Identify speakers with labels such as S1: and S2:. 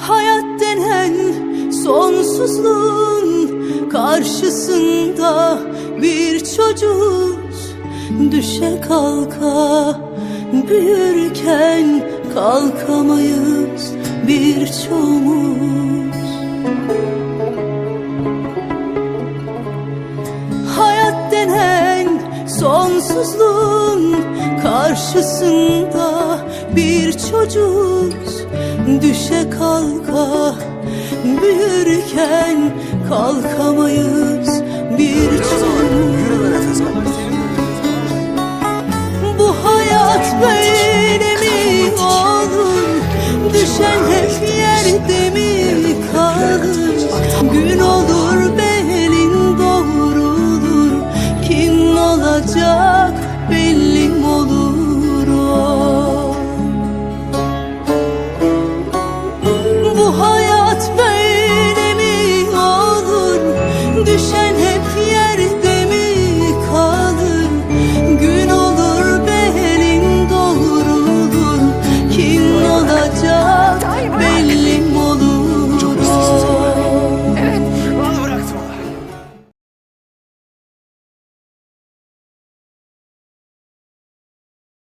S1: Hayat denen sonsuzluğun karşısında bir çocuğuz Düşe kalka büyürken kalkamayız birçoğumuz. Hayat denen sonsuzluğun karşısında bir çocuz Düşe kalka büyürken kalkamayız. Bir çocuz Bu hayat böyle mi olur Düşen hep yerde mi kalır? Gün olur belin doğrulur Kim olacak?